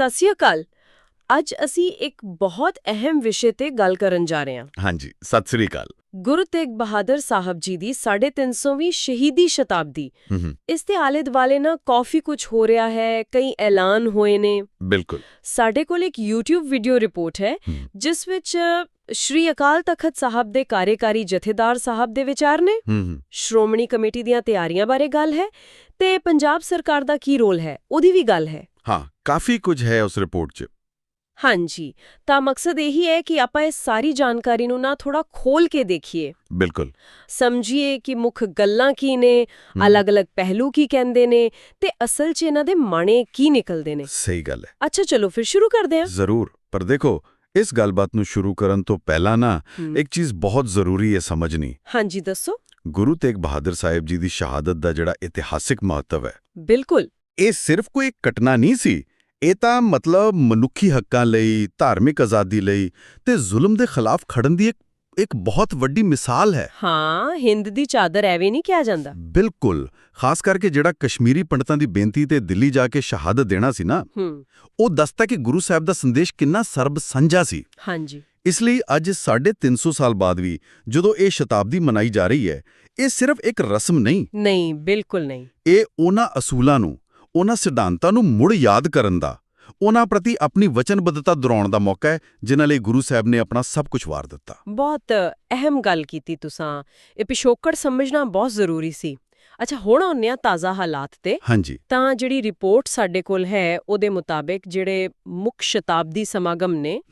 ਸਤਿ ਸ਼੍ਰੀ ਅਕਾਲ। ਅੱਜ ਅਸੀਂ ਇੱਕ ਬਹੁਤ ਅਹਿਮ ਵਿਸ਼ੇ ਤੇ ਗੱਲ ਕਰਨ ਜਾ ਰਹੇ ਹਾਂ। ਹਾਂਜੀ ਸਤਿ ਸ੍ਰੀ ਅਕਾਲ। ਗੁਰੂ ਤੇਗ ਬਹਾਦਰ ਸਾਹਿਬ ਜੀ ਦੀ 350ਵੀਂ ਸ਼ਹੀਦੀ ਸ਼ਤਾਬਦੀ। ਇਸ ਦੇ ਆਲੇ ਦੁਆਲੇ ਨਾ ਕਾਫੀ ਕੁਝ ਹੋ ਰਿਹਾ ਹੈ ਕਈ ਐਲਾਨ ਹੋਏ ਨੇ। ਬਿਲਕੁਲ। ਸਾਡੇ ਕੋਲ ਇੱਕ YouTube ਵੀਡੀਓ ਰਿਪੋਰਟ ਹੈ। ਜਿਸ ਵਿੱਚ ਸ਼੍ਰੀ ਅਕਾਲ ਤਖਤ ਸਾਹਿਬ ਦੇ ਕਾਰਜਕਾਰੀ ਜਥੇਦਾਰ ਸਾਹਿਬ ਦੇ ਵਿਚਾਰ ਨੇ। ਸ਼੍ਰੋਮਣੀ ਕਮੇਟੀ ਦੀਆਂ ਤਿਆਰੀਆਂ ਬਾਰੇ ਗੱਲ ਹੈ ਤੇ ਪੰਜਾਬ ਸਰਕਾਰ ਦਾ ਕੀ ਰੋਲ ਹੈ? ਉਹਦੀ ਵੀ ਗੱਲ ਹੈ। ਹਾਂ ਕਾਫੀ ਕੁਝ ਹੈ ਉਸ ਰਿਪੋਰਟ 'ਚ। ਹਾਂਜੀ ਤਾਂ ਮਕਸਦ ਇਹੀ ਹੈ ਕਿ ਆਪਾਂ ਇਸ ਸਾਰੀ ਜਾਣਕਾਰੀ ਨੂੰ ਨਾ ਥੋੜਾ ਖੋਲ ਕੇ ਦੇਖੀਏ। ਬਿਲਕੁਲ। ਸਮਝੀਏ ਕਿ ਮੁੱਖ ਗੱਲਾਂ ਕੀ ਨੇ। ਅਲੱਗ-ਅਲੱਗ ਪਹਿਲੂ ਕੀ ਕਹਿੰਦੇ ਨੇ ਤੇ ਅਸਲ 'ਚ ਇਹਨਾਂ ਦੇ ਮਾਣੇ ਕੀ ਨਿਕਲਦੇ ਨੇ। ਸਹੀ ਗੱਲ ਹੈ। ਅੱਛਾ ਚਲੋ ਫਿਰ ਸ਼ੁਰੂ ਕਰਦੇ ਹਾਂ। ਜ਼ਰੂਰ ਪਰ ਦੇਖੋ ਇਸ ਗੱਲਬਾਤ ਨੂੰ ਸ਼ੁਰੂ ਕਰਨ ਤੋਂ ਪਹਿਲਾਂ ਨਾ। ਇੱਕ ਚੀਜ਼ ਬਹੁਤ ਜ਼ਰੂਰੀ ਹੈ ਸਮਝਣੀ। ਹਾਂਜੀ ਦੱਸੋ। ਗੁਰੂ ਤੇਗ ਬਹਾਦਰ ਸਾਹਿਬ ਜੀ ਦੀ ਸ਼ਹਾਦਤ ਦਾ ਜਿਹੜਾ ਇਤਿਹਾਸਿਕ ਮਹੱਤਵ ਹੈ। ਬਿਲਕੁਲ। ਇਹ ਸਿਰਫ ਕੋਈ ਇੱਕ ਘਟਨਾ ਨਹੀਂ ਸੀ ਇਹ ਤਾਂ ਮਤਲਬ ਮਨੁੱਖੀ ਹੱਕਾਂ ਲਈ ਧਾਰਮਿਕ ਆਜ਼ਾਦੀ ਲਈ ਤੇ ਜ਼ੁਲਮ ਦੇ ਖਿਲਾਫ ਖੜਨ ਦੀ ਇੱਕ ਇੱਕ ਬਹੁਤ ਵੱਡੀ ਮਿਸਾਲ ਹੈ। ਹਾਂ ਹਿੰਦ ਦੀ ਚਾਦਰ ਐਵੇਂ ਨਹੀਂ ਕਿਹਾ ਜਾਂਦਾ। ਬਿਲਕੁਲ ਖਾਸ ਕਰਕੇ ਜਿਹੜਾ ਕਸ਼ਮੀਰੀ ਪੰਡਤਾਂ ਦੀ ਬੇਨਤੀ ਤੇ ਦਿੱਲੀ ਜਾ ਕੇ ਸ਼ਹਾਦਤ ਦੇਣਾ ਸੀ ਨਾ ਉਹ ਦੱਸਦਾ ਕਿ ਗੁਰੂ ਸਾਹਿਬ ਦਾ ਸੰਦੇਸ਼ ਕਿੰਨਾ ਸਰਬ ਸਾਂਝਾ ਸੀ। ਹਾਂਜੀ। ਇਸ ਲਈ ਅੱਜ 350 ਸਾਲ ਬਾਅਦ ਵੀ ਜਦੋਂ ਇਹ ਸ਼ਤਾਬਦੀ ਮਨਾਈ ਜਾ ਰਹੀ ਹੈ ਇਹ ਸਿਰਫ ਇੱਕ ਰਸਮ ਨਹੀਂ। ਨਹੀਂ ਬਿਲਕੁਲ ਨਹੀਂ। ਇਹ ਉਹਨਾਂ ਅਸੂਲਾਂ ਨੂੰ ਉਹਨਾਂ ਸਿਧਾਂਤਾਂ ਨੂੰ ਮੁੜ ਯਾਦ ਕਰਨ ਦਾ ਉਹਨਾਂ ਪ੍ਰਤੀ ਆਪਣੀ ਵਚਨਬੱਧਤਾ ਦੁਹਰਾਉਣ ਦਾ ਮੌਕਾ ਹੈ ਜਿਨ੍ਹਾਂ ਲਈ ਗੁਰੂ ਸਾਹਿਬ ਨੇ ਆਪਣਾ ਸਭ ਕੁਝ ਵਾਰ ਦਿੱਤਾ। ਬਹੁਤ ਅਹਿਮ ਗੱਲ ਕੀਤੀ ਤੁਸਾਂ। ਇਹ ਪਿਛੋਕੜ ਸਮਝਣਾ ਬਹੁਤ ਜ਼ਰੂਰੀ ਸੀ। ਅੱਛਾ ਹੁਣ ਆਉਂਦੇ ਹਾਂ ਤਾਜ਼ਾ ਹਾਲਾਤ ਤੇ। ਹਾਂਜੀ। ਤਾਂ ਜਿਹੜੀ ਰਿਪੋਰਟ ਸਾਡੇ ਕੋਲ ਹੈ ਉਹਦੇ ਮੁਤਾਬਿਕ ਜਿਹੜੇ ਮੁੱਖ ਸ਼ਤਾਬਦੀ ਸਮਾਗਮ ਨੇ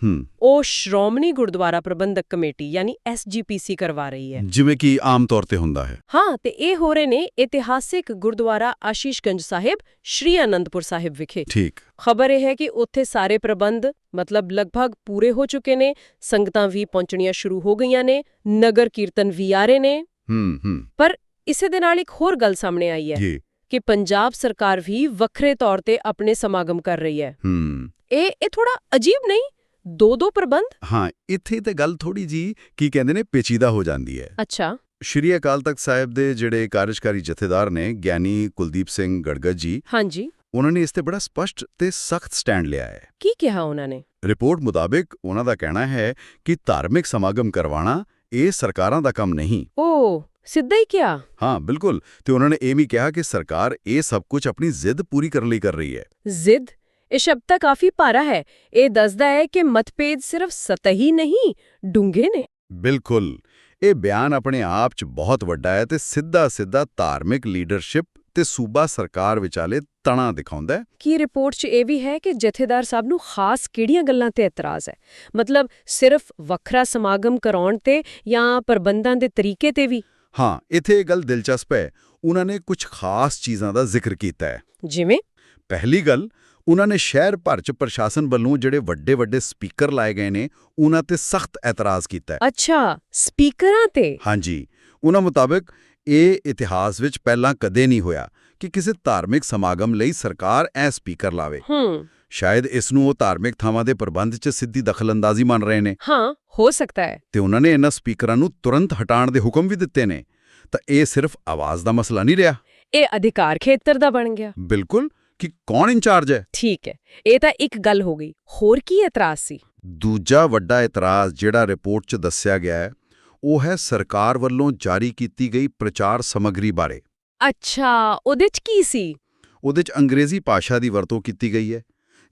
ਉਹ ਸ਼੍ਰੋਮਣੀ ਗੁਰਦੁਆਰਾ ਪ੍ਰਬੰਧਕ ਕਮੇਟੀ ਯਾਨੀ ਐਸਜੀਪੀਸੀ ਕਰਵਾ ਰਹੀ ਹੈ। ਜਿਵੇਂ ਕਿ ਆਮ ਤੌਰ ਤੇ ਹੁੰਦਾ ਹੈ। ਹਾਂ ਤੇ ਇਹ ਹੋ ਰਹੇ ਨੇ ਇਤਿਹਾਸਿਕ ਗੁਰਦੁਆਰਾ ਆਸ਼ੀਸ਼ਗੰਜ ਸਾਹਿਬ ਸ਼੍ਰੀ ਅਨੰਦਪੁਰ ਸਾਹਿਬ ਵਿਖੇ। ਠੀਕ। ਖਬਰ ਇਹ ਹੈ ਕਿ ਉੱਥੇ ਸਾਰੇ ਪ੍ਰਬੰਧ ਮਤਲਬ ਲਗਭਗ ਪੂਰੇ ਹੋ ਚੁੱਕੇ ਨੇ ਸੰਗਤਾਂ ਵੀ ਪਹੁੰਚਣੀਆਂ ਸ਼ੁਰੂ ਹੋ ਗਈਆਂ ਨੇ ਨਗਰ ਕੀਰਤਨ ਵੀ ਆ ਰਹੇ ਨੇ। ਹੂੰ ਹੂੰ। ਇਸੇ ਦੇ ਨਾਲ ਇੱਕ ਹੋਰ ਗੱਲ ਸਾਹਮਣੇ ਆਈ ਹੈ ਕਿ ਪੰਜਾਬ ਸਰਕਾਰ ਵੀ ਵੱਖਰੇ ਤੌਰ ਤੇ ਆਪਣੇ ਸਮਾਗਮ ਕਰ ਰਹੀ ਹੈ। ਹੂੰ। ਇਹ ਇਹ ਥੋੜਾ ਅਜੀਬ ਨਹੀਂ? ਦੋ ਦੋ ਪ੍ਰਬੰਧ? ਹਾਂ ਇੱਥੇ ਤੇ ਗੱਲ ਥੋੜੀ ਜੀ ਕੀ ਕਹਿੰਦੇ ਨੇ ਪੇਚੀਦਾ ਹੋ ਜਾਂਦੀ ਹੈ। ਅੱਛਾ। ਸ਼੍ਰੀ ਅਕਾਲ ਤਖਤ ਸਾਹਿਬ ਦੇ ਜਿਹੜੇ ਕਾਰਜਕਾਰੀ ਜਥੇਦਾਰ ਨੇ ਗਿਆਨੀ ਕੁਲਦੀਪ ਸਿੰਘ ਗੜਗੜ ਜੀ ਹਾਂਜੀ। ਉਹਨਾਂ ਨੇ ਇਸ ਤੇ ਬੜਾ ਸਪਸ਼ਟ ਤੇ ਸਖਤ ਸਟੈਂਡ ਲਿਆ ਹੈ। ਕੀ ਕਿਹਾ ਉਹਨਾਂ ਨੇ? ਰਿਪੋਰਟ ਮੁਤਾਬਿਕ ਉਹਨਾਂ ਦਾ ਕਹਿਣਾ ਹੈ ਕਿ ਧਾਰਮਿਕ ਸਮਾਗਮ ਕਰਵਾਉਣਾ ਇਹ ਸਰਕਾਰਾਂ ਦਾ ਕੰਮ ਨਹੀਂ। ਓ ਸਿੱਧਾ ਹੀ ਕਿਹਾ? ਹਾਂ ਬਿਲਕੁਲ। ਤੇ ਉਹਨਾਂ ਨੇ ਇਹ ਵੀ ਕਿਹਾ ਕਿ ਸਰਕਾਰ ਇਹ ਸਭ ਕੁਝ ਆਪਣੀ ਜ਼ਿੱਦ ਪੂਰੀ ਕਰਨ ਲਈ ਕਰ ਰਹੀ ਹੈ। ਜ਼ਿੱਦ? ਇਹ ਸ਼ਬਦ ਤਾਂ ਕਾਫੀ ਭਾਰਾ ਹੈ। ਇਹ ਦੱਸਦਾ ਹੈ ਕਿ ਮਤਭੇਦ ਸਿਰਫ ਸਤਹੀ ਨਹੀਂ ਡੂੰਘੇ ਨੇ। ਬਿਲਕੁਲ। ਇਹ ਬਿਆਨ ਆਪਣੇ ਆਪ 'ਚ ਬਹੁਤ ਵੱਡਾ ਹੈ ਤੇ ਸਿੱਧਾ-ਸਿੱਧਾ ਧਾਰਮਿਕ ਲੀਡਰਸ਼ਿਪ ਤੇ ਸੂਬਾ ਸਰਕਾਰ ਵਿਚਾਲੇ ਤਣਾ ਦਿਖਾਉਂਦਾ ਹੈ। ਕੀ ਰਿਪੋਰਟ 'ਚ ਇਹ ਵੀ ਹੈ ਕਿ ਜਥੇਦਾਰ ਸਾਹਿਬ ਨੂੰ ਖਾਸ ਕਿਹੜੀਆਂ ਗੱਲਾਂ ਤੇ ਇਤਰਾਜ਼ ਹੈ? ਮਤਲਬ ਸਿਰਫ ਵੱਖਰਾ ਸਮਾਗਮ ਕਰਾਉਣ ਤੇ ਜਾਂ ਪ੍ਰਬੰਧਾਂ ਦੇ ਤਰੀਕੇ ਤੇ ਵੀ? ਹਾਂ ਇੱਥੇ ਇਹ ਗੱਲ ਦਿਲਚਸਪ ਹੈ। ਉਹਨਾਂ ਨੇ ਕੁਝ ਖਾਸ ਚੀਜ਼ਾਂ ਦਾ ਜ਼ਿਕਰ ਕੀਤਾ ਹੈ। ਜਿਵੇਂ? ਪਹਿਲੀ ਗੱਲ ਉਹਨਾਂ ਨੇ ਸ਼ਹਿਰ ਭਰ 'ਚ ਪ੍ਰਸ਼ਾਸਨ ਵੱਲੋਂ ਜਿਹੜੇ ਵੱਡੇ-ਵੱਡੇ ਸਪੀਕਰ ਲਾਏ ਗਏ ਨੇ ਉਹਨਾਂ ਤੇ ਸਖਤ ਇਤਰਾਜ਼ ਕੀਤਾ ਹੈ। ਅੱਛਾ ਸਪੀਕਰਾਂ ਤੇ? ਹਾਂਜੀ। ਉਹਨਾਂ ਮੁਤਾਬਕ ਇਹ ਇਤਿਹਾਸ ਵਿੱਚ ਪਹਿਲਾਂ ਕਦੇ ਨਹੀਂ ਹੋਇਆ ਕਿ ਕਿਸੇ ਧਾਰਮਿਕ ਸਮਾਗਮ ਲਈ ਸਰਕਾਰ ਐ ਸਪੀਕਰ ਲਾਵੇ। ਹੂੰ। ਸ਼ਾਇਦ ਇਸ ਨੂੰ ਉਹ ਧਾਰਮਿਕ ਥਾਵਾਂ ਦੇ ਪ੍ਰਬੰਧ 'ਚ ਸਿੱਧੀ ਦਖਲਅੰਦਾਜ਼ੀ ਮੰਨ ਰਹੇ ਨੇ। ਹਾਂ ਹੋ ਸਕਦਾ ਹੈ। ਤੇ ਉਹਨਾਂ ਨੇ ਇਹਨਾਂ ਸਪੀਕਰਾਂ ਨੂੰ ਤੁਰੰਤ ਹਟਾਉਣ ਦੇ ਹੁਕਮ ਵੀ ਦਿੱਤੇ ਨੇ। ਤਾਂ ਇਹ ਸਿਰਫ ਆਵਾਜ਼ ਦਾ ਮਸਲਾ ਨਹੀਂ ਰਿਹਾ। ਇਹ ਅਧਿਕਾਰ ਖੇਤਰ ਦਾ ਬਣ ਗਿਆ। ਬਿਲਕੁਲ ਕਿ ਕੌਣ ਇੰਚਾਰਜ ਹੈ? ਠੀਕ ਹੈ ਇਹ ਤਾਂ ਇੱਕ ਗੱਲ ਹੋ ਗਈ। ਹੋਰ ਕੀ ਇਤਰਾਜ਼ ਸੀ? ਦੂਜਾ ਵੱਡਾ ਇਤਰਾਜ਼ ਜਿਹੜਾ ਰਿਪੋਰਟ 'ਚ ਦੱਸਿਆ ਗਿਆ ਹੈ ਉਹ ਹੈ ਸਰਕਾਰ ਵੱਲੋਂ ਜਾਰੀ ਕੀਤੀ ਗਈ ਪ੍ਰਚਾਰ ਸਮੱਗਰੀ ਬਾਰੇ। ਅੱਛਾ ਉਹਦੇ 'ਚ ਕੀ ਸੀ? ਉਹਦੇ 'ਚ ਅੰਗਰੇਜ਼ੀ ਭਾਸ਼ਾ ਦੀ ਵਰਤੋਂ ਕੀਤੀ ਗਈ ਹੈ।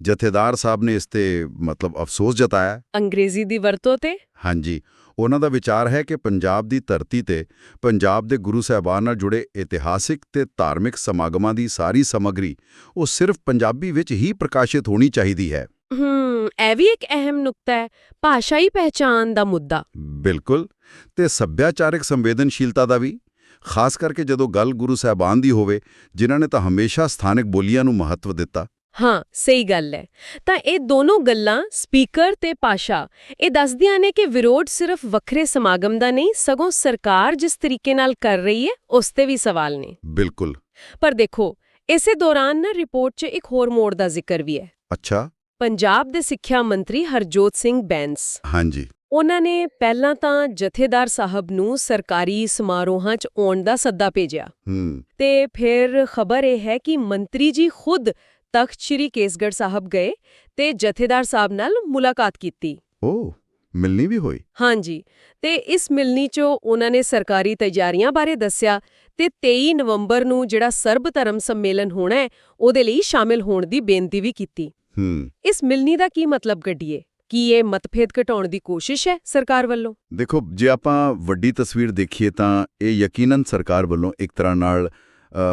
ਜਥੇਦਾਰ ਸਾਹਿਬ ਨੇ ਇਸ ਤੇ ਮਤਲਬ ਅਫਸੋਸ ਜਤਾਇਆ। ਅੰਗਰੇਜ਼ੀ ਦੀ ਵਰਤੋਂ ਤੇ? ਹਾਂਜੀ। ਉਹਨਾਂ ਦਾ ਵਿਚਾਰ ਹੈ ਕਿ ਪੰਜਾਬ ਦੀ ਧਰਤੀ ਤੇ ਪੰਜਾਬ ਦੇ ਗੁਰੂ ਸਾਹਿਬਾਨ ਨਾਲ ਜੁੜੇ ਇਤਿਹਾਸਿਕ ਤੇ ਧਾਰਮਿਕ ਸਮਾਗਮਾਂ ਦੀ ਸਾਰੀ ਸਮੱਗਰੀ ਉਹ ਸਿਰਫ ਪੰਜਾਬੀ ਵਿੱਚ ਹੀ ਪ੍ਰਕਾਸ਼ਿਤ ਹੋਣੀ ਚਾਹੀਦੀ ਹੈ। ਹੂੰ ਇਹ ਵੀ ਇੱਕ ਅਹਿਮ ਨੁਕਤਾ ਹੈ ਭਾਸ਼ਾਈ ਪਹਿਚਾਨ ਦਾ ਮੁੱਦਾ। ਬਿਲਕੁਲ। ਤੇ ਸੱਭਿਆਚਾਰਕ ਸੰਵੇਦਨਸ਼ੀਲਤਾ ਦਾ ਵੀ। ਖਾਸ ਕਰਕੇ ਜਦੋਂ ਗੱਲ ਗੁਰੂ ਸਾਹਿਬਾਨ ਦੀ ਹੋਵੇ ਜਿਨ੍ਹਾਂ ਨੇ ਤਾਂ ਹਮੇਸ਼ਾ ਸਥਾਨਕ ਬੋਲੀਆਂ ਨੂੰ ਮਹੱਤਵ ਦਿੱਤਾ। ਹਾਂ ਸਹੀ ਗੱਲ ਹੈ। ਤਾਂ ਇਹ ਦੋਨੋਂ ਗੱਲਾਂ ਸਪੀਕਰ ਤੇ ਭਾਸ਼ਾ ਇਹ ਦੱਸਦੀਆਂ ਨੇ ਕਿ ਵਿਰੋਧ ਸਿਰਫ ਵੱਖਰੇ ਸਮਾਗਮ ਦਾ ਨਹੀਂ ਸਗੋਂ ਸਰਕਾਰ ਜਿਸ ਤਰੀਕੇ ਨਾਲ ਕਰ ਰਹੀ ਹੈ ਉਸ ਤੇ ਵੀ ਸਵਾਲ ਨੇ। ਬਿਲਕੁਲ। ਪਰ ਦੇਖੋ ਇਸੇ ਦੌਰਾਨ ਨਾ ਰਿਪੋਰਟ 'ਚ ਇੱਕ ਹੋਰ ਮੋੜ ਦਾ ਜ਼ਿਕਰ ਵੀ ਹੈ। ਅੱਛਾ। ਪੰਜਾਬ ਦੇ ਸਿੱਖਿਆ ਮੰਤਰੀ ਹਰਜੋਤ ਸਿੰਘ ਬੈਂਸ ਹਾਂਜੀ। ਉਹਨਾਂ ਨੇ ਪਹਿਲਾਂ ਤਾਂ ਜਥੇਦਾਰ ਸਾਹਿਬ ਨੂੰ ਸਰਕਾਰੀ ਸਮਾਰੋਹਾਂ 'ਚ ਆਉਣ ਦਾ ਸੱਦਾ ਭੇਜਿਆ। ਹੂੰ। ਤੇ ਫਿਰ ਖਬਰ ਇਹ ਹੈ ਕਿ ਮੰਤਰੀ ਜੀ ਖੁਦ ਤਖਤ ਸ੍ਰੀ ਕੇਸਗੜ੍ਹ ਸਾਹਿਬ ਗਏ ਤੇ ਜਥੇਦਾਰ ਸਾਹਿਬ ਨਾਲ ਮੁਲਾਕਾਤ ਕੀਤੀ। ਓ ਮਿਲਣੀ ਵੀ ਹੋਈ? ਹਾਂਜੀ ਤੇ ਇਸ ਮਿਲਣੀ 'ਚੋਂ ਉਹਨਾਂ ਨੇ ਸਰਕਾਰੀ ਤਿਆਰੀਆਂ ਬਾਰੇ ਦੱਸਿਆ ਤੇ 23 ਨਵੰਬਰ ਨੂੰ ਜਿਹੜਾ ਸਰਬ ਧਰਮ ਸੰਮੇਲਨ ਹੋਣਾ ਹੈ ਉਹਦੇ ਲਈ ਸ਼ਾਮਿਲ ਹੋਣ ਦੀ ਬੇਨਤੀ ਵੀ ਕੀਤੀ। ਹੂੰ। ਇਸ ਮਿਲਣੀ ਦਾ ਕੀ ਮਤਲਬ ਕੱਢੀਏ ਕੀ ਇਹ ਮਤਭੇਦ ਘਟਾਉਣ ਦੀ ਕੋਸ਼ਿਸ਼ ਹੈ ਸਰਕਾਰ ਵੱਲੋਂ? ਦੇਖੋ ਜੇ ਆਪਾਂ ਵੱਡੀ ਤਸਵੀਰ ਦੇਖੀਏ ਤਾਂ ਇਹ ਯਕੀਨਨ ਸਰਕਾਰ ਵੱਲੋਂ ਇੱਕ ਤਰ੍ਹਾਂ ਨਾਲ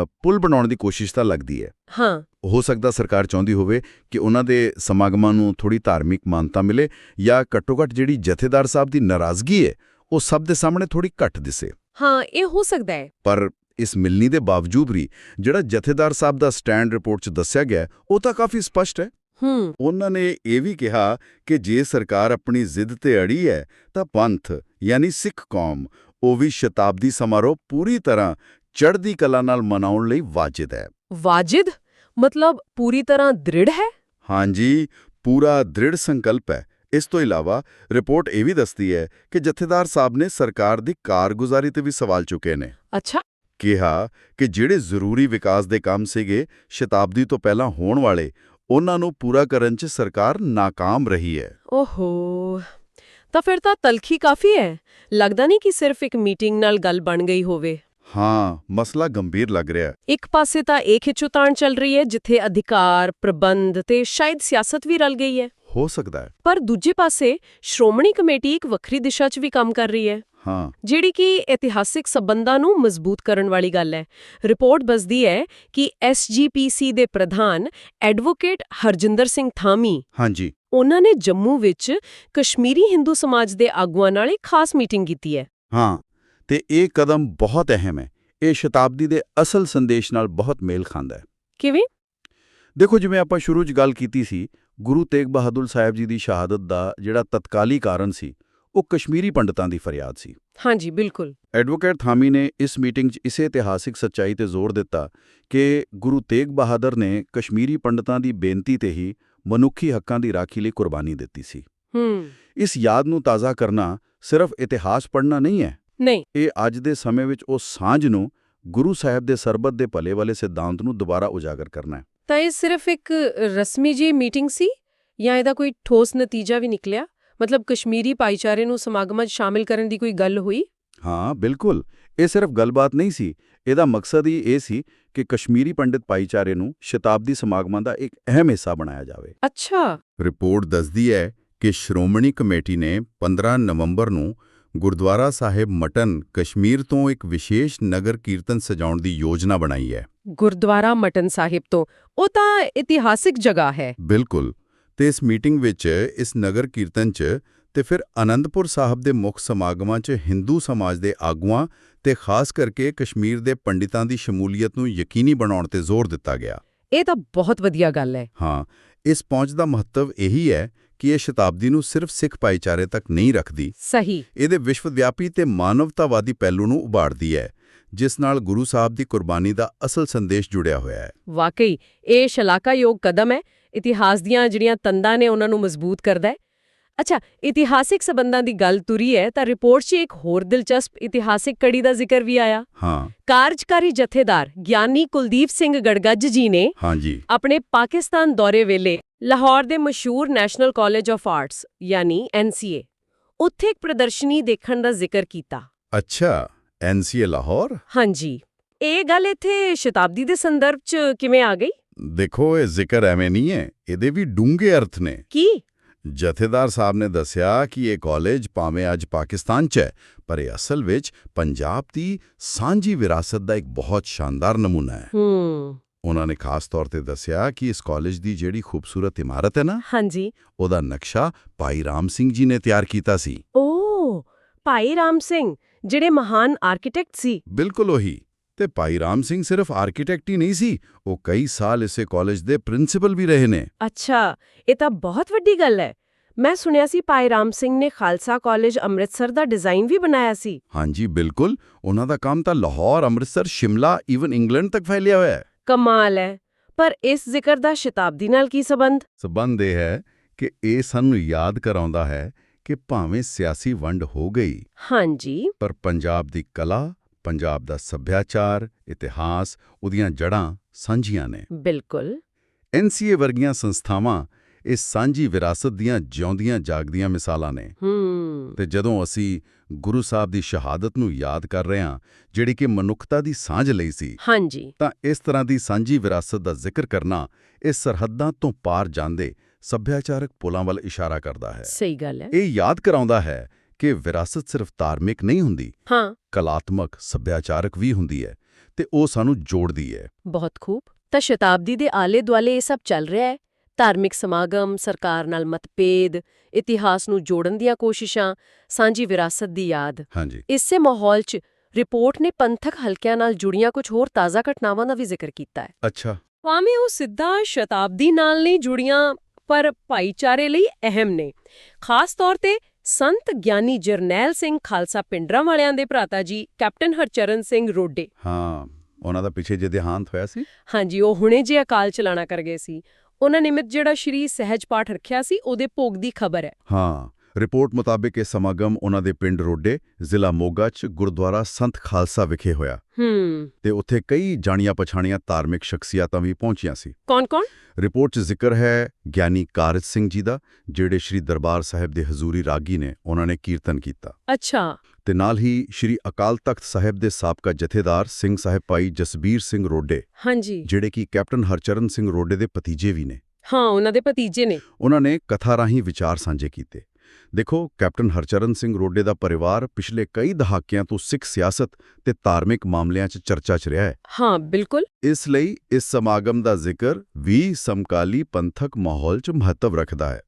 ਪੁਲ ਬਣਾਉਣ ਦੀ ਕੋਸ਼ਿਸ਼ ਤਾਂ ਲੱਗਦੀ ਹੈ। ਹਾਂ। ਹੋ ਸਕਦਾ ਸਰਕਾਰ ਚਾਹੁੰਦੀ ਹੋਵੇ ਕਿ ਉਹਨਾਂ ਦੇ ਸਮਾਗਮਾਂ ਨੂੰ ਥੋੜੀ ਧਾਰਮਿਕ ਮਾਨਤਾ ਮਿਲੇ ਜਾਂ ਘੱਟੋ-ਘੱਟ ਜਿਹੜੀ ਜਥੇਦਾਰ ਸਾਹਿਬ ਦੀ ਨਾਰਾਜ਼ਗੀ ਹੈ ਉਹ ਸਭ ਦੇ ਸਾਹਮਣੇ ਥੋੜੀ ਘੱਟ ਦਿਸੇ। ਹਾਂ ਇਹ ਹੋ ਸਕਦਾ ਹੈ। ਪਰ ਇਸ ਮਿਲਣੀ ਦੇ ਬਾਵਜੂਦ ਵੀ ਜਿਹੜਾ ਜਥੇਦਾਰ ਸਾਹਿਬ ਦਾ ਸਟੈਂਡ ਰਿਪੋਰਟ 'ਚ ਦੱਸਿਆ ਗਿਆ ਉਹ ਤਾਂ ਕਾਫੀ ਸਪਸ਼ਟ ਹੈ। ਹੂੰ। ਉਹਨਾਂ ਨੇ ਇਹ ਵੀ ਕਿਹਾ ਕਿ ਜੇ ਸਰਕਾਰ ਆਪਣੀ ਜ਼ਿੱਦ ਤੇ ਅੜੀ ਹੈ ਤਾਂ ਪੰਥ ਯਾਨੀ ਸਿੱਖ ਕੌਮ ਉਹ ਵੀ ਸ਼ਤਾਬਦੀ ਸਮਾਰੋਹ ਪੂਰੀ ਤਰ੍ਹਾਂ ਚੜ੍ਹਦੀ ਕਲਾ ਨਾਲ ਮਨਾਉਣ ਲਈ ਵਾਜਿਦ ਹੈ। ਵਾਜਿਦ? ਮਤਲਬ ਪੂਰੀ ਤਰ੍ਹਾਂ ਦ੍ਰਿੜ ਹੈ? ਹਾਂਜੀ ਪੂਰਾ ਦ੍ਰਿੜ ਸੰਕਲਪ ਹੈ। ਇਸ ਤੋਂ ਇਲਾਵਾ ਰਿਪੋਰਟ ਇਹ ਵੀ ਦੱਸਦੀ ਹੈ ਕਿ ਜਥੇਦਾਰ ਸਾਹਿਬ ਨੇ ਸਰਕਾਰ ਦੀ ਕਾਰਗੁਜ਼ਾਰੀ ਤੇ ਵੀ ਸਵਾਲ ਚੁੱਕੇ ਨੇ। ਅੱਛਾ। ਕਿਹਾ ਕਿ ਜਿਹੜੇ ਜ਼ਰੂਰੀ ਵਿਕਾਸ ਦੇ ਕੰਮ ਸੀਗੇ ਸ਼ਤਾਬਦੀ ਤੋਂ ਪਹਿਲਾਂ ਹੋਣ ਵਾਲੇ ਉਹਨਾਂ ਨੂੰ ਪੂਰਾ ਕਰਨ 'ਚ ਸਰਕਾਰ ناکਾਮ ਰਹੀ ਹੈ। ਓਹੋ। ਤਾਂ ਫਿਰ ਤਾਂ ਤਲਖੀ ਕਾਫੀ ਹੈ। ਲੱਗਦਾ ਨਹੀਂ ਕਿ ਸਿਰਫ ਇੱਕ ਮੀਟਿੰਗ ਨਾਲ ਗੱਲ ਬਣ ਗਈ ਹੋਵੇ। ਹਾਂ ਮਸਲਾ ਗੰਭੀਰ ਲੱਗ ਰਿਹਾ ਹੈ। ਇੱਕ ਪਾਸੇ ਤਾਂ ਇਹ ਖਿੱਚੋਤਾਣ ਚੱਲ ਰਹੀ ਹੈ ਜਿੱਥੇ ਅਧਿਕਾਰ ਪ੍ਰਬੰਧ ਤੇ ਸ਼ਾਇਦ ਸਿਆਸਤ ਵੀ ਰਲ ਗਈ ਹੈ। ਹੋ ਸਕਦਾ ਹੈ। ਪਰ ਦੂਜੇ ਪਾਸੇ ਸ਼੍ਰੋਮਣੀ ਕਮੇਟੀ ਇੱਕ ਵੱਖਰੀ ਦਿਸ਼ਾ 'ਚ ਵੀ ਕੰਮ ਕਰ ਰਹੀ ਹੈ। ਹਾਂ। ਜਿਹੜੀ ਕਿ ਇਤਿਹਾਸਿਕ ਸਬੰਧਾਂ ਨੂੰ ਮਜ਼ਬੂਤ ਕਰਨ ਵਾਲੀ ਗੱਲ ਹੈ। ਰਿਪੋਰਟ ਬਸਦੀ ਹੈ ਕਿ ਐਸਜੀਪੀਸੀ ਦੇ ਪ੍ਰਧਾਨ ਐਡਵੋਕੇਟ ਹਰਜਿੰਦਰ ਸਿੰਘ ਥਾਮੀ ਹਾਂਜੀ। ਉਹਨਾਂ ਨੇ ਜੰਮੂ ਵਿੱਚ ਕਸ਼ਮੀਰੀ ਹਿੰਦੂ ਸਮਾਜ ਦੇ ਆਗੂਆਂ ਨਾਲ ਇੱਕ ਖਾਸ ਮੀਟਿੰਗ ਕੀਤੀ ਹੈ। ਹਾਂ। ਤੇ ਇਹ ਕਦਮ ਬਹੁਤ ਅਹਿਮ ਹੈ। ਇਹ ਸ਼ਤਾਬਦੀ ਦੇ ਅਸਲ ਸੰਦੇਸ਼ ਨਾਲ ਬਹੁਤ ਮੇਲ ਖਾਂਦਾ ਹੈ। ਕਿਵੇਂ? ਦੇਖੋ ਜਿਵੇਂ ਆਪਾਂ ਸ਼ੁਰੂ 'ਚ ਗੱਲ ਕੀਤੀ ਸੀ ਗੁਰੂ ਤੇਗ ਬਹਾਦਰ ਸਾਹਿਬ ਜੀ ਦੀ ਸ਼ਹਾਦਤ ਦਾ ਜਿਹੜਾ ਤਤਕਾਲੀ ਕਾਰਨ ਸੀ ਉਹ ਕਸ਼ਮੀਰੀ ਪੰਡਤਾਂ ਦੀ ਫਰਿਆਦ ਸੀ। ਹਾਂਜੀ ਬਿਲਕੁਲ। ਐਡਵੋਕੇਟ ਥਾਮੀ ਨੇ ਇਸ ਮੀਟਿੰਗ 'ਚ ਇਸੇ ਇਤਿਹਾਸਿਕ ਸੱਚਾਈ ਤੇ ਜ਼ੋਰ ਦਿੱਤਾ ਕਿ ਗੁਰੂ ਤੇਗ ਬਹਾਦਰ ਨੇ ਕਸ਼ਮੀਰੀ ਪੰਡਤਾਂ ਦੀ ਬੇਨਤੀ ਤੇ ਹੀ ਮਨੁੱਖੀ ਹੱਕਾਂ ਦੀ ਰਾਖੀ ਲਈ ਕੁਰਬਾਨੀ ਦਿੱਤੀ ਸੀ। ਹੂੰ। ਇਸ ਯਾਦ ਨੂੰ ਤਾਜ਼ਾ ਕਰਨਾ ਸਿਰਫ ਇਤਿਹਾਸ ਪੜ੍ਹਨਾ ਨਹੀਂ ਹੈ ਨਹੀਂ। ਇਹ ਅੱਜ ਦੇ ਸਮੇਂ ਵਿੱਚ ਉਹ ਸਾਂਝ ਨੂੰ ਗੁਰੂ ਸਾਹਿਬ ਦੇ ਸਰਬੱਤ ਦੇ ਭਲੇ ਵਾਲੇ ਸਿਧਾਂਤ ਨੂੰ ਦੁਬਾਰਾ ਉਜਾਗਰ ਕਰਨਾ ਹੈ। ਤਾਂ ਇਹ ਸਿਰਫ ਇੱਕ ਰਸਮੀ ਜੀ ਮੀਟਿੰਗ ਸੀ ਜਾਂ ਇਹਦਾ ਕੋਈ ਠੋਸ ਨਤੀਜਾ ਵੀ ਨਿਕਲਿਆ? ਮਤਲਬ ਕਸ਼ਮੀਰੀ ਭਾਈਚਾਰੇ ਨੂੰ ਸਮਾਗਮਾਂ 'ਚ ਸ਼ਾਮਿਲ ਕਰਨ ਦੀ ਕੋਈ ਗੱਲ ਹੋਈ? ਹਾਂ ਬਿਲਕੁਲ। ਇਹ ਸਿਰਫ ਗੱਲਬਾਤ ਨਹੀਂ ਸੀ। ਇਹਦਾ ਮਕਸਦ ਹੀ ਇਹ ਸੀ ਕਿ ਕਸ਼ਮੀਰੀ ਪੰਡਿਤ ਭਾਈਚਾਰੇ ਨੂੰ ਸ਼ਤਾਬਦੀ ਸਮਾਗਮਾਂ ਦਾ ਇੱਕ ਅਹਿਮ ਹਿੱਸਾ ਬਣਾਇਆ ਜਾਵੇ। ਅੱਛਾ। ਰਿਪੋਰਟ ਦੱਸਦੀ ਹੈ ਕਿ ਸ਼੍ਰੋਮਣੀ ਕਮੇਟੀ ਨੇ 15 ਨਵੰਬਰ ਨੂੰ ਗੁਰਦੁਆਰਾ ਸਾਹਿਬ ਮਟਨ ਕਸ਼ਮੀਰ ਤੋਂ ਇੱਕ ਵਿਸ਼ੇਸ਼ ਨਗਰ ਕੀਰਤਨ ਸਜਾਉਣ ਦੀ ਯੋਜਨਾ ਬਣਾਈ ਹੈ। ਗੁਰਦੁਆਰਾ ਮਟਨ ਸਾਹਿਬ ਤੋਂ। ਉਹ ਤਾਂ ਇਤਿਹਾਸਿਕ ਜਗ੍ਹਾ ਹੈ। ਬਿਲਕੁਲ। ਤੇ ਇਸ ਮੀਟਿੰਗ ਵਿੱਚ ਇਸ ਨਗਰ ਕੀਰਤਨ 'ਚ ਤੇ ਫਿਰ ਅਨੰਦਪੁਰ ਸਾਹਿਬ ਦੇ ਮੁੱਖ ਸਮਾਗਮਾਂ 'ਚ ਹਿੰਦੂ ਸਮਾਜ ਦੇ ਆਗੂਆਂ ਤੇ ਖਾਸ ਕਰਕੇ ਕਸ਼ਮੀਰ ਦੇ ਪੰਡਿਤਾਂ ਦੀ ਸ਼ਮੂਲੀਅਤ ਨੂੰ ਯਕੀਨੀ ਬਣਾਉਣ ਤੇ ਜ਼ੋਰ ਦਿੱਤਾ ਗਿਆ। ਇਹ ਤਾਂ ਬਹੁਤ ਵਧੀਆ ਗੱਲ ਹੈ। ਹਾਂ ਇਸ ਪਹੁੰਚ ਦਾ ਮਹੱਤਵ ਇਹੀ ਹੈ ਕਿ ਇਹ ਸ਼ਤਾਬਦੀ ਨੂੰ ਸਿਰਫ ਸਿੱਖ ਭਾਈਚਾਰੇ ਤੱਕ ਨਹੀਂ ਰੱਖਦੀ? ਸਹੀ। ਇਹਦੇ ਵਿਸ਼ਵਵਿਆਪੀ ਤੇ ਮਾਨਵਤਾਵਾਦੀ ਪਹਿਲੂ ਨੂੰ ਉਭਾਰਦੀ ਹੈ ਜਿਸ ਨਾਲ ਗੁਰੂ ਸਾਹਿਬ ਦੀ ਕੁਰਬਾਨੀ ਦਾ ਅਸਲ ਸੰਦੇਸ਼ ਜੁੜਿਆ ਹੋਇਆ ਹੈ। ਵਾਕਈ ਇਹ ਸ਼ਲਾਘਾਯੋਗ ਕਦਮ ਹੈ। ਇਤਿਹਾਸ ਦੀਆਂ ਜਿਹੜੀਆਂ ਤੰਦਾਂ ਨੇ ਉਹਨਾਂ ਨੂੰ ਮਜ਼ਬੂਤ ਕਰਦਾ ਹੈ। ਅੱਛਾ ਇਤਿਹਾਸਿਕ ਸਬੰਧਾਂ ਦੀ ਗੱਲ ਤੁਰੀ ਹੈ ਤਾਂ ਰਿਪੋਰਟ 'ਚ ਇੱਕ ਹੋਰ ਦਿਲਚਸਪ ਇਤਿਹਾਸਿਕ ਕੜੀ ਦਾ ਜ਼ਿਕਰ ਵੀ ਆਇਆ। ਹਾਂ। ਕਾਰਜਕਾਰੀ ਜਥੇਦਾਰ ਗਿਆਨੀ ਕੁਲਦੀਪ ਸਿੰਘ ਗੜਗੱਜ ਜੀ ਨੇ ਹਾਂਜੀ। ਆਪਣੇ ਪਾਕਿਸਤਾਨ ਦੌਰੇ ਵੇਲੇ ਲਾਹੌਰ ਦੇ ਮਸ਼ਹੂਰ ਨੈਸ਼ਨਲ ਕਾਲਜ ਆਫ ਆਰਟਸ ਯਾਨੀ ਐਨਸੀਏ ਉੱਥੇ ਇੱਕ ਪ੍ਰਦਰਸ਼ਨੀ ਦੇਖਣ ਦਾ ਜ਼ਿਕਰ ਕੀਤਾ। ਅੱਛਾ ਐਨਸੀਏ ਲਾਹੌਰ? ਹਾਂਜੀ। ਇਹ ਗੱਲ ਇੱਥੇ ਸ਼ਤਾਬਦੀ ਦੇ ਸੰਦਰਭ 'ਚ ਕਿਵੇਂ ਆ ਗਈ? ਦੇਖੋ ਇਹ ਜ਼ਿਕਰ ਐਵੇਂ ਨਹੀਂ ਹੈ ਇਹਦੇ ਵੀ ਡੂੰਘੇ ਅਰਥ ਨੇ। ਕੀ? ਜਥੇਦਾਰ ਸਾਹਿਬ ਨੇ ਦੱਸਿਆ ਕਿ ਇਹ ਕਾਲਜ ਭਾਵੇਂ ਅੱਜ ਪਾਕਿਸਤਾਨ 'ਚ ਹੈ ਪਰ ਇਹ ਅਸਲ ਵਿੱਚ ਪੰਜਾਬ ਦੀ ਸਾਂਝੀ ਵਿਰਾਸਤ ਦਾ ਇੱਕ ਬਹੁਤ ਸ਼ਾਨਦਾਰ ਨਮੂਨਾ ਹੈ। ਹੂੰ। ਉਹਨਾਂ ਨੇ ਖਾਸ ਤੌਰ ਤੇ ਦੱਸਿਆ ਕਿ ਇਸ ਕਾਲਜ ਦੀ ਜਿਹੜੀ ਖੂਬਸੂਰਤ ਇਮਾਰਤ ਹੈ ਨਾ ਹਾਂਜੀ। ਉਹਦਾ ਨਕਸ਼ਾ ਭਾਈ ਰਾਮ ਸਿੰਘ ਜੀ ਨੇ ਤਿਆਰ ਕੀਤਾ ਸੀ। ਓ ਭਾਈ ਰਾਮ ਸਿੰਘ ਜਿਹੜੇ ਮਹਾਨ ਆਰਕੀਟੈਕਟ ਸੀ। ਬਿਲਕੁਲ ਉਹੀ। ਤੇ ਭਾਈ ਰਾਮ ਸਿੰਘ ਸਿਰਫ ਆਰਕੀਟੈਕਟ ਹੀ ਨਹੀਂ ਸੀ ਉਹ ਕਈ ਸਾਲ ਇਸੇ ਕਾਲਜ ਦੇ ਪ੍ਰਿੰਸੀਪਲ ਵੀ ਰਹੇ ਨੇ। ਅੱਛਾ ਇਹ ਤਾਂ ਬਹੁਤ ਵੱਡੀ ਗੱਲ ਹੈ। ਮੈਂ ਸੁਣਿਆ ਸੀ ਭਾਈ ਰਾਮ ਸਿੰਘ ਨੇ ਖਾਲਸਾ ਕਾਲਜ ਅੰਮ੍ਰਿਤਸਰ ਦਾ ਡਿਜ਼ਾਈਨ ਵੀ ਬਣਾਇਆ ਸੀ। ਹਾਂਜੀ ਬਿਲਕੁਲ। ਉਹਨਾਂ ਦਾ ਕੰਮ ਤਾਂ ਲਾਹੌਰ ਅੰਮ੍ਰਿਤਸਰ ਸ਼ਿਮਲਾ ਈਵਨ ਇੰਗਲੈਂਡ ਤੱਕ ਫੈਲਿਆ ਹੋਇਆ ਹੈ। ਕਮਾਲ ਹੈ। ਪਰ ਇਸ ਜ਼ਿਕਰ ਦਾ ਸ਼ਤਾਬਦੀ ਨਾਲ ਕੀ ਸਬੰਧ? ਸਬੰਧ ਇਹ ਹੈ ਕਿ ਇਹ ਸਾਨੂੰ ਯਾਦ ਕਰਾਉਂਦਾ ਹੈ ਕਿ ਭਾਵੇਂ ਸਿਆਸੀ ਵੰਡ ਹੋ ਗਈ ਹਾਂਜੀ। ਪਰ ਪੰਜਾਬ ਦੀ ਕਲਾ ਪੰਜਾਬ ਦਾ ਸੱਭਿਆਚਾਰ ਇਤਿਹਾਸ ਉਹਦੀਆਂ ਜੜ੍ਹਾਂ ਸਾਂਝੀਆਂ ਨੇ। ਬਿਲਕੁਲ। ਐਨਸੀਏ ਵਰਗੀਆਂ ਸੰਸਥਾਵਾਂ ਇਸ ਸਾਂਝੀ ਵਿਰਾਸਤ ਦੀਆਂ ਜਿਉਂਦੀਆਂ ਜਾਗਦੀਆਂ ਮਿਸਾਲਾਂ ਨੇ। ਹੂੰ। ਤੇ ਜਦੋਂ ਅਸੀਂ ਗੁਰੂ ਸਾਹਿਬ ਦੀ ਸ਼ਹਾਦਤ ਨੂੰ ਯਾਦ ਕਰ ਰਹੇ ਹਾਂ ਜਿਹੜੀ ਕਿ ਮਨੁੱਖਤਾ ਦੀ ਸਾਂਝ ਲਈ ਸੀ ਹਾਂਜੀ। ਤਾਂ ਇਸ ਤਰ੍ਹਾਂ ਦੀ ਸਾਂਝੀ ਵਿਰਾਸਤ ਦਾ ਜ਼ਿਕਰ ਕਰਨਾ ਇਸ ਸਰਹੱਦਾਂ ਤੋਂ ਪਾਰ ਜਾਂਦੇ ਸੱਭਿਆਚਾਰਕ ਪੁਲਾਂ ਵੱਲ ਇਸ਼ਾਰਾ ਕਰਦਾ ਹੈ। ਸਹੀ ਗੱਲ ਹੈ। ਇਹ ਯਾਦ ਕਰਾਉਂਦਾ ਹੈ ਕਿ ਵਿਰਾਸਤ ਸਿਰਫ ਧਾਰਮਿਕ ਨਹੀਂ ਹੁੰਦੀ ਹਾਂ। ਕਲਾਤਮਕ ਸੱਭਿਆਚਾਰਕ ਵੀ ਹੁੰਦੀ ਹੈ ਤੇ ਉਹ ਸਾਨੂੰ ਜੋੜਦੀ ਹੈ। ਬਹੁਤ ਖੂਬ। ਤਾਂ ਸ਼ਤਾਬਦੀ ਦੇ ਆਲੇ ਦੁਆਲੇ ਇਹ ਸਭ ਚੱਲ ਰਿਹਾ ਹੈ। ਧਾਰਮਿਕ ਸਮਾਗਮ ਸਰਕਾਰ ਨਾਲ ਮਤਭੇਦ ਇਤਿਹਾਸ ਨੂੰ ਜੋੜਨ ਦੀਆਂ ਕੋਸ਼ਿਸ਼ਾਂ ਸਾਂਝੀ ਵਿਰਾਸਤ ਦੀ ਯਾਦ। ਹਾਂਜੀ। ਇਸੇ ਮਾਹੌਲ 'ਚ ਰਿਪੋਰਟ ਨੇ ਪੰਥਕ ਹਲਕਿਆਂ ਨਾਲ ਜੁੜੀਆਂ ਕੁਝ ਹੋਰ ਤਾਜ਼ਾ ਘਟਨਾਵਾਂ ਦਾ ਵੀ ਜ਼ਿਕਰ ਕੀਤਾ ਹੈ। ਅੱਛਾ। ਭਾਵੇਂ ਉਹ ਸਿੱਧਾ ਸ਼ਤਾਬਦੀ ਨਾਲ ਨਹੀਂ ਜੁੜੀਆਂ ਪਰ ਭਾਈਚਾਰੇ ਲਈ ਅਹਿਮ ਨੇ। ਖਾਸ ਤੌਰ ਤੇ ਸੰਤ ਗਿਆਨੀ ਜਰਨੈਲ ਸਿੰਘ ਖਾਲਸਾ ਪਿੰਡਰਾਂ ਵਾਲਿਆਂ ਦੇ ਭਰਾਤਾ ਜੀ ਕੈਪਟਨ ਹਰਚਰਨ ਸਿੰਘ ਰੋਡੇ। ਹਾਂ ਉਹਨਾਂ ਦਾ ਪਿੱਛੇ ਜੇ ਦੇਹਾਂਤ ਹੋਇਆ ਸੀ? ਹਾਂਜੀ ਉਹ ਹੁਣੇ ਜੇ ਅਕਾਲ ਚਲਾਣਾ ਕਰ ਗਏ ਸੀ। ਉਹਨਾਂ ਨਿਮਿਤ ਜਿਹੜਾ ਸ਼੍ਰੀ ਸਹਿਜ ਪਾਠ ਰੱਖਿਆ ਸੀ ਉਹਦੇ ਭੋਗ ਦੀ ਖਬਰ ਹੈ। ਹਾਂ ਰਿਪੋਰਟ ਮੁਤਾਬਕ ਇਹ ਸਮਾਗਮ ਉਹਨਾਂ ਦੇ ਪਿੰਡ ਰੋਡੇ ਜ਼ਿਲ੍ਹਾ ਮੋਗਾ 'ਚ ਗੁਰਦੁਆਰਾ ਸੰਤ ਖਾਲਸਾ ਵਿਖੇ ਹੋਇਆ। ਹੂੰ। ਤੇ ਉੱਥੇ ਕਈ ਜਾਣੀਆਂ ਪਛਾਣੀਆਂ ਧਾਰਮਿਕ ਸ਼ਖਸੀਅਤਾਂ ਵੀ ਪਹੁੰਚੀਆਂ ਸੀ। ਕੌਣ-ਕੌਣ? ਰਿਪੋਰਟ 'ਚ ਜ਼ਿਕਰ ਹੈ ਗਿਆਨੀ ਕਾਰਜ ਸਿੰਘ ਜੀ ਦਾ ਜਿਹੜੇ ਸ਼੍ਰੀ ਦਰਬਾਰ ਸਾਹਿਬ ਦੇ ਹਜ਼ੂਰੀ ਰਾਗੀ ਨੇ ਉਹਨਾਂ ਨੇ ਕੀਰਤਨ ਕੀਤਾ। ਅੱਛਾ। ਤੇ ਨਾਲ ਹੀ ਸ਼੍ਰੀ ਅਕਾਲ ਤਖਤ ਸਾਹਿਬ ਦੇ ਸਾਬਕਾ ਜਥੇਦਾਰ ਸਿੰਘ ਸਾਹਿਬ ਭਾਈ ਜਸਬੀਰ ਸਿੰਘ ਰੋਡੇ ਹਾਂਜੀ। ਜਿਹੜੇ ਕਿ ਕੈਪਟਨ ਹਰਚਰਨ ਸਿੰਘ ਰੋਡੇ ਦੇ ਭਤੀਜੇ ਵੀ ਨੇ। ਹਾਂ ਉਹਨਾਂ ਦੇ ਭਤੀਜੇ ਨੇ। ਉਹਨਾਂ ਨੇ ਕਥਾ ਰਾਹੀਂ ਵਿਚਾਰ ਸਾਂਝੇ ਕੀਤੇ। ਦੇਖੋ ਕੈਪਟਨ ਹਰਚਰਨ ਸਿੰਘ ਰੋਡੇ ਦਾ ਪਰਿਵਾਰ ਪਿਛਲੇ ਕਈ ਦਹਾਕਿਆਂ ਤੋਂ ਸਿੱਖ ਸਿਆਸਤ ਤੇ ਧਾਰਮਿਕ ਮਾਮਲਿਆਂ 'ਚ ਚਰਚਾ 'ਚ ਰਿਹਾ ਹੈ। ਹਾਂ ਬਿਲਕੁਲ। ਇਸ ਲਈ ਇਸ ਸਮਾਗਮ ਦਾ ਜ਼ਿਕਰ ਵੀ ਸਮਕਾਲੀ ਪੰਥਕ ਮਾਹੌਲ 'ਚ ਮਹੱਤਵ ਰੱਖਦਾ ਹੈ।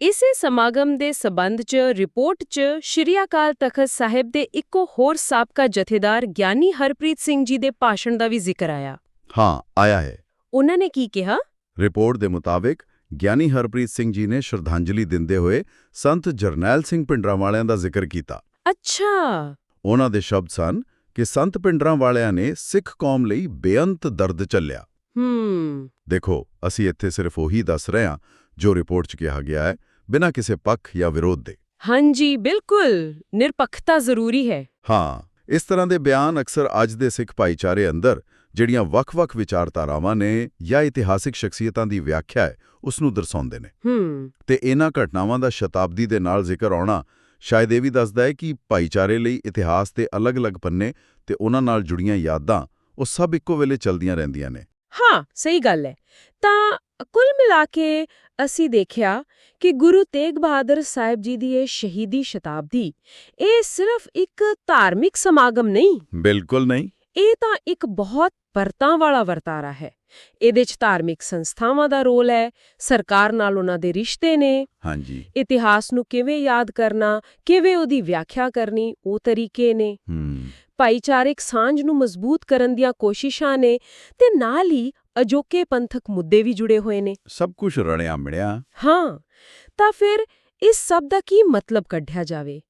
ਇਸੇ ਸਮਾਗਮ ਦੇ ਸਬੰਧ 'ਚ ਰਿਪੋਰਟ 'ਚ ਸ਼੍ਰੀ ਅਕਾਲ ਤਖਤ ਸਾਹਿਬ ਦੇ ਇੱਕੋ ਹੋਰ ਸਾਬਕਾ ਜਥੇਦਾਰ ਗਿਆਨੀ ਹਰਪ੍ਰੀਤ ਸਿੰਘ ਜੀ ਦੇ ਭਾਸ਼ਣ ਦਾ ਵੀ ਜ਼ਿਕਰ ਆਇਆ। ਹਾਂ ਆਇਆ ਹੈ। ਉਹਨਾਂ ਨੇ ਕੀ ਕਿਹਾ? ਰਿਪੋਰਟ ਦੇ ਮੁਤਾਬਕ ਗਿਆਨੀ ਹਰਪ੍ਰੀਤ ਸਿੰਘ ਜੀ ਨੇ ਸ਼ਰਧਾਂਜਲੀ ਦਿੰਦੇ ਹੋਏ ਸੰਤ ਜਰਨੈਲ ਸਿੰਘ ਪਿੰਡਰਾਂ ਵਾਲਿਆਂ ਦਾ ਜ਼ਿਕਰ ਕੀਤਾ। ਅੱਛਾ। ਉਹਨਾਂ ਦੇ ਸ਼ਬਦ ਸਨ ਕਿ ਸੰਤ ਪਿੰਡਰਾਂ ਵਾਲਿਆਂ ਨੇ ਸਿੱਖ ਕੌਮ ਲਈ ਬੇਅੰਤ ਦਰਦ ਚੱਲਿਆ ਹੂੰ। ਦੇਖੋ ਅਸੀਂ ਇੱਥੇ ਸਿਰਫ ਉਹੀ ਦੱਸ ਰਹੇ ਹਾਂ ਜੋ ਰਿਪੋਰਟ 'ਚ ਕਿਹਾ ਗਿਆ ਹੈ ਬਿਨਾਂ ਕਿਸੇ ਪੱਖ ਜਾਂ ਵਿਰੋਧ ਦੇ। ਹਾਂਜੀ ਬਿਲਕੁਲ। ਨਿਰਪੱਖਤਾ ਜ਼ਰੂਰੀ ਹੈ। ਹਾਂ ਇਸ ਤਰ੍ਹਾਂ ਦੇ ਬਿਆਨ ਅਕਸਰ ਅੱਜ ਦੇ ਸਿੱਖ ਭਾਈਚਾਰੇ ਅੰਦਰ ਜਿਹੜੀਆਂ ਵੱਖ-ਵੱਖ ਵਿਚਾਰਧਾਰਾਵਾਂ ਨੇ ਜਾਂ ਇਤਿਹਾਸਿਕ ਸ਼ਖਸੀਅਤਾਂ ਦੀ ਵਿਆਖਿਆ ਹੈ ਉਸ ਨੂੰ ਦਰਸਾਉਂਦੇ ਨੇ। ਹੂੰ। ਤੇ ਇਹਨਾਂ ਘਟਨਾਵਾਂ ਦਾ ਸ਼ਤਾਬਦੀ ਦੇ ਨਾਲ ਜ਼ਿਕਰ ਆਉਣਾ ਸ਼ਾਇਦ ਇਹ ਵੀ ਦੱਸਦਾ ਹੈ ਕਿ ਭਾਈਚਾਰੇ ਲਈ ਇਤਿਹਾਸ ਦੇ ਅਲੱਗ-ਅਲੱਗ ਪੰਨੇ ਤੇ ਉਹਨਾਂ ਨਾਲ ਜੁੜੀਆਂ ਯਾਦਾਂ ਉਹ ਸਭ ਇੱਕੋ ਵੇਲੇ ਚੱਲਦੀਆਂ ਰਹਿੰਦੀਆਂ ਨੇ। ਹਾਂ ਸਹੀ ਗੱਲ ਹੈ। ਤਾਂ ਕੁੱਲ ਮਿਲਾ ਕੇ ਅਸੀਂ ਦੇਖਿਆ ਕਿ ਗੁਰੂ ਤੇਗ ਬਹਾਦਰ ਸਾਹਿਬ ਜੀ ਦੀ ਇਹ ਸ਼ਹੀਦੀ ਸ਼ਤਾਬਦੀ ਇਹ ਸਿਰਫ ਇੱਕ ਧਾਰਮਿਕ ਸਮਾਗਮ ਨਹੀਂ। ਬਿਲਕੁਲ ਨਹੀਂ। ਇਹ ਤਾਂ ਇੱਕ ਬਹੁਤ ਪਰਤਾਂ ਵਾਲਾ ਵਰਤਾਰਾ ਹੈ। ਇਹਦੇ 'ਚ ਧਾਰਮਿਕ ਸੰਸਥਾਵਾਂ ਦਾ ਰੋਲ ਹੈ ਸਰਕਾਰ ਨਾਲ ਉਹਨਾਂ ਦੇ ਰਿਸ਼ਤੇ ਨੇ। ਹਾਂਜੀ। ਇਤਿਹਾਸ ਨੂੰ ਕਿਵੇਂ ਯਾਦ ਕਰਨਾ ਕਿਵੇਂ ਉਹਦੀ ਵਿਆਖਿਆ ਕਰਨੀ ਉਹ ਤਰੀਕੇ ਨੇ। ਭਾਈਚਾਰਕ ਸਾਂਝ ਨੂੰ ਮਜ਼ਬੂਤ ਕਰਨ ਦੀਆਂ ਕੋਸ਼ਿਸ਼ਾਂ ਨੇ ਤੇ ਨਾਲ ਹੀ ਅਜੋਕੇ ਪੰਥਕ ਮੁੱਦੇ ਵੀ ਜੁੜੇ ਹੋਏ ਨੇ। ਸਭ ਕੁਝ ਰਣਿਆ ਮਿਲਿਆ। ਹਾਂ ਤਾਂ ਫਿਰ ਇਸ ਸਭ ਦਾ ਕੀ ਮਤਲਬ ਕੱਢਿਆ ਜਾਵੇ?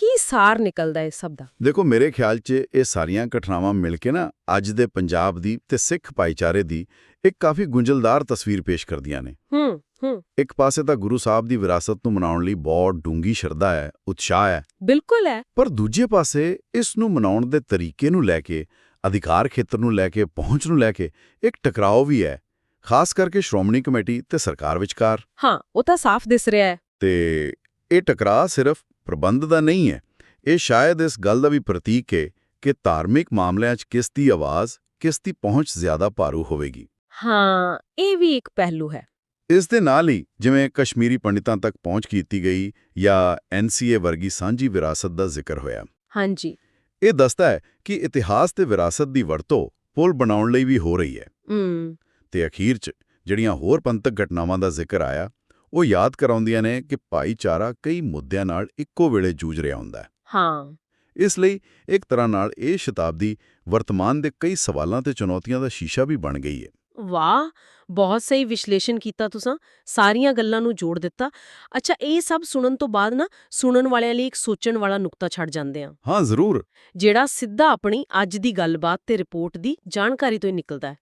ਕੀ ਸਾਰ ਨਿਕਲਦਾ ਇਸ ਸਭ ਦਾ? ਦੇਖੋ ਮੇਰੇ ਖਿਆਲ 'ਚ ਇਹ ਸਾਰੀਆਂ ਘਟਨਾਵਾਂ ਮਿਲ ਕੇ ਨਾ ਅੱਜ ਦੇ ਪੰਜਾਬ ਦੀ ਤੇ ਸਿੱਖ ਭਾਈਚਾਰੇ ਦੀ ਇੱਕ ਕਾਫੀ ਗੁੰਝਲਦਾਰ ਤਸਵੀਰ ਪੇਸ਼ ਕਰਦੀਆਂ ਨੇ। ਹੂੰ ਹੂੰ। ਇੱਕ ਪਾਸੇ ਤਾਂ ਗੁਰੂ ਸਾਹਿਬ ਦੀ ਵਿਰਾਸਤ ਨੂੰ ਮਨਾਉਣ ਲਈ ਬਹੁਤ ਡੂੰਗੀ ਸ਼ਰਧਾ ਹੈ ਉਤਸ਼ਾਹ ਹੈ। ਬਿਲਕੁਲ ਹੈ। ਪਰ ਦੂਜੇ ਪਾਸੇ ਇਸ ਨੂੰ ਮਨਾਉਣ ਦੇ ਤਰੀਕੇ ਨੂੰ ਲੈ ਕੇ ਅਧਿਕਾਰ ਖੇਤਰ ਨੂੰ ਲੈ ਕੇ ਪਹੁੰਚ ਨੂੰ ਲੈ ਕੇ ਇੱਕ ਟਕਰਾਓ ਵੀ ਹੈ ਖਾਸ ਕਰਕੇ ਸ਼੍ਰੋਮਣੀ ਕਮੇਟੀ ਤੇ ਸਰਕਾਰ ਵਿਚਕਾਰ। ਹਾਂ ਉਹ ਤਾਂ ਸਾਫ਼ ਦਿਸ ਰਿਹਾ ਹੈ। ਤੇ ਇਹ ਟਕਰਾਅ ਸਿਰਫ ਪ੍ਰਬੰਧ ਦਾ ਨਹੀਂ ਹੈ। ਇਹ ਸ਼ਾਇਦ ਇਸ ਗੱਲ ਦਾ ਵੀ ਪ੍ਰਤੀਕ ਹੈ ਕਿ ਧਾਰਮਿਕ ਮਾਮਲਿਆਂ 'ਚ ਕਿਸ ਦੀ ਆਵਾਜ਼ ਕਿਸ ਦੀ ਪਹੁੰਚ ਜ਼ਿਆਦਾ ਭਾਰੂ ਹੋਵੇਗੀ। ਹਾਂ ਇਹ ਵੀ ਇੱਕ ਪਹਿਲੂ ਹੈ। ਇਸ ਦੇ ਨਾਲ ਹੀ ਜਿਵੇਂ ਕਸ਼ਮੀਰੀ ਪੰਡਿਤਾਂ ਤੱਕ ਪਹੁੰਚ ਕੀਤੀ ਗਈ ਜਾਂ ਐਨਸੀਏ ਵਰਗੀ ਸਾਂਝੀ ਵਿਰਾਸਤ ਦਾ ਜ਼ਿਕਰ ਹੋਇਆ। ਹਾਂਜੀ। ਇਹ ਦੱਸਦਾ ਹੈ ਕਿ ਇਤਿਹਾਸ ਤੇ ਵਿਰਾਸਤ ਦੀ ਵਰਤੋਂ ਪੁਲ ਬਣਾਉਣ ਲਈ ਵੀ ਹੋ ਰਹੀ ਹੈ। ਹੂੰ। ਤੇ ਅਖੀਰ 'ਚ ਜਿਹੜੀਆਂ ਹੋਰ ਪੰਥਕ ਘਟਨਾਵਾਂ ਦਾ ਜ਼ਿਕਰ ਆਇਆ ਉਹ ਯਾਦ ਕਰਾਉਂਦੀਆਂ ਨੇ ਕਿ ਭਾਈਚਾਰਾ ਕਈ ਮੁੱਦਿਆਂ ਨਾਲ ਇੱਕੋ ਵੇਲੇ ਜੂਝ ਰਿਹਾ ਹੁੰਦਾ ਹੈ। ਹਾਂ। ਇਸ ਲਈ ਇੱਕ ਤਰ੍ਹਾਂ ਨਾਲ ਇਹ ਸ਼ਤਾਬਦੀ ਵਰਤਮਾਨ ਦੇ ਕਈ ਸਵਾਲਾਂ ਤੇ ਚੁਣੌਤੀਆਂ ਦਾ ਸ਼ੀਸ਼ਾ ਵੀ ਬਣ ਗਈ ਹੈ। ਵਾਹ! ਬਹੁਤ ਸਹੀ ਵਿਸ਼ਲੇਸ਼ਣ ਕੀਤਾ ਤੁਸੀਂ ਸਾਰੀਆਂ ਗੱਲਾਂ ਨੂੰ ਜੋੜ ਦਿੱਤਾ। ਅੱਛਾ ਇਹ ਸਭ ਸੁਣਨ ਤੋਂ ਬਾਅਦ ਨਾ ਸੁਣਨ ਵਾਲਿਆਂ ਲਈ ਇੱਕ ਸੋਚਣ ਵਾਲਾ ਨੁਕਤਾ ਛੱਡ ਜਾਂਦੇ ਆ ਹਾਂ ਜ਼ਰੂਰ। ਜਿਹੜਾ ਸਿੱਧਾ ਆਪਣੀ ਅੱਜ ਦੀ ਗੱਲਬਾਤ ਤੇ ਰਿਪੋਰਟ ਦੀ ਜਾਣਕਾਰੀ ਤੋਂ ਹੀ ਨਿਕਲਦਾ ਹੈ।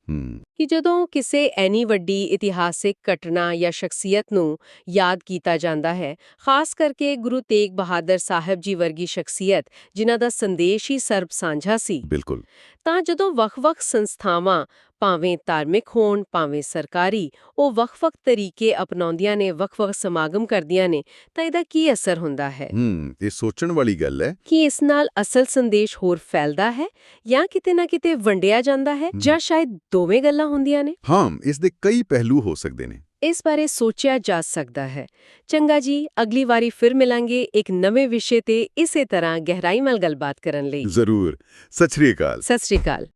ਕਿ ਜਦੋਂ ਕਿਸੇ ਐਨੀ ਵੱਡੀ ਇਤਿਹਾਸਿਕ ਘਟਨਾ ਜਾਂ ਸ਼ਖਸੀਅਤ ਨੂੰ ਯਾਦ ਕੀਤਾ ਜਾਂਦਾ ਹੈ ਖਾਸ ਕਰਕੇ ਗੁਰੂ ਤੇਗ ਬਹਾਦਰ ਸਾਹਿਬ ਜੀ ਵਰਗੀ ਸ਼ਖਸੀਅਤ ਜਿਨ੍ਹਾਂ ਦਾ ਸੰਦੇਸ਼ ਹੀ ਸਰਬ ਸਾਂਝਾ ਸੀ ਬਿਲਕੁਲ। ਤਾਂ ਜਦੋਂ ਵੱਖ-ਵੱਖ ਸੰਸਥਾਵਾਂ ਭਾਵੇਂ ਧਾਰਮਿਕ ਹੋਣ ਭਾਵੇਂ ਸਰਕਾਰੀ ਉਹ ਵੱਖ-ਵੱਖ ਤਰੀਕੇ ਅਪਣਾਉਂਦੀਆਂ ਨੇ ਵੱਖ-ਵੱਖ ਸਮਾਗਮ ਕਰਦੀਆਂ ਨੇ ਤਾਂ ਇਹਦਾ ਕੀ ਅਸਰ ਹੁੰਦਾ ਹੈ ਹੂੰ ਇਹ ਸੋਚਣ ਵਾਲੀ ਗੱਲ ਹੈ ਕੀ ਇਸ ਨਾਲ ਅਸਲ ਸੰਦੇਸ਼ ਹੋਰ ਫੈਲਦਾ ਹੈ ਜਾਂ ਕਿਤੇ ਨਾ ਕਿਤੇ ਵੰਡਿਆ ਜਾਂਦਾ ਹੈ ਜਾਂ ਸ਼ਾਇਦ ਦੋਵੇਂ ਗੱਲਾਂ ਹੁੰਦੀਆਂ ਨੇ ਹਾਂ ਇਸ ਦੇ ਕਈ ਪਹਿਲੂ ਹੋ ਸਕਦੇ ਨੇ ਇਸ ਬਾਰੇ ਸੋਚਿਆ ਜਾ ਸਕਦਾ ਹੈ ਚੰਗਾ ਜੀ ਅਗਲੀ ਵਾਰੀ ਫਿਰ ਮਿਲਾਂਗੇ ਇੱਕ ਨਵੇਂ ਵਿਸ਼ੇ ਤੇ ਇਸੇ ਤਰ੍ਹਾਂ ਗਹਿਰਾਈ ਨਾਲ ਗੱਲਬਾਤ ਕਰਨ ਲਈ ਜ਼ਰੂਰ ਸਤਿ ਸ੍ਰੀ ਅਕਾਲ ਸਤਿ ਸ੍ਰੀ ਅਕਾਲ